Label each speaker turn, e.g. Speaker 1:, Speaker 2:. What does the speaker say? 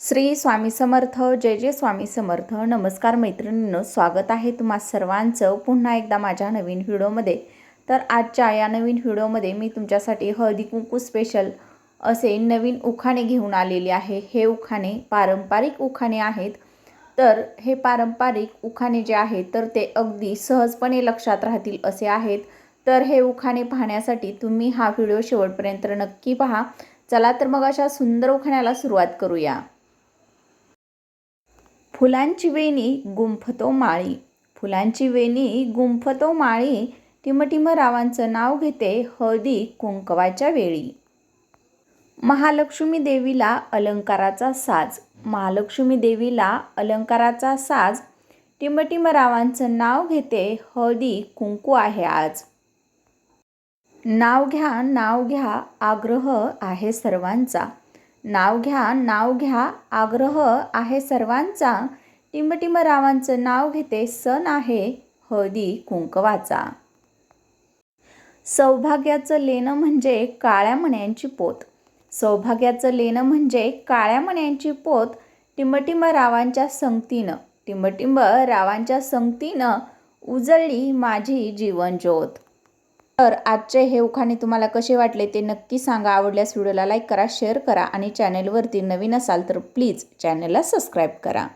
Speaker 1: श्री स्वामी समर्थ जय जय स्वामी समर्थ. नमस्कार मैत्रिणींनो स्वागत आहे तुम्हा सर्वांचं पुन्हा एकदा माझ्या नवीन व्हिडिओमध्ये. तर आजच्या या नवीन व्हिडिओमध्ये मी तुमच्यासाठी हळदी कुंकू स्पेशल असे नवीन उखाणे घेऊन आलेले आहे. हे उखाणे पारंपरिक उखाणे आहेत. तर हे पारंपरिक उखाणे जे आहेत तर ते अगदी सहजपणे लक्षात राहतील असे आहेत. तर हे उखाणे पाहण्यासाठी तुम्ही हा व्हिडिओ शेवटपर्यंत नक्की पहा. चला तर मग अशा सुंदर उखाण्याला सुरुवात करूया. फुलांची वेणी गुंफतो माळी. फुलांची वेणी गुंफतो माळी. टिमटिम रावांचं नाव घेते हळदी कुंकवाच्या वेळी. महालक्ष्मी देवीला अलंकाराचा साज. महालक्ष्मी देवीला अलंकाराचा साज. टिमटिम रावांचं नाव घेते हळदी कुंकू आहे आज. नाव घ्या नाव घ्या आग्रह आहे सर्वांचा. नाव घ्या नाव घ्या आग्रह आहे सर्वांचा. टिमटिम रावांचं नाव घेते सण आहे हळदी कुंकवाचा. सौभाग्याचं लेणं म्हणजे काळ्या मण्यांची पोत. सौभाग्याचं लेणं म्हणजे काळ्या मण्यांची पोत. टिंबटिंब रावांच्या संगतीनं टिंबटिंब रावांच्या संगतीनं उजळली माझी जीवनज्योत. तर आजचे हे उखाणे तुम्हाला कसे वाटले ते नक्की सांगा. आवडल्यास व्हिडिओला लाईक करा शेअर करा आणि चॅनेलवरती नवीन असाल तर प्लीज चॅनलला सबस्क्राईब करा.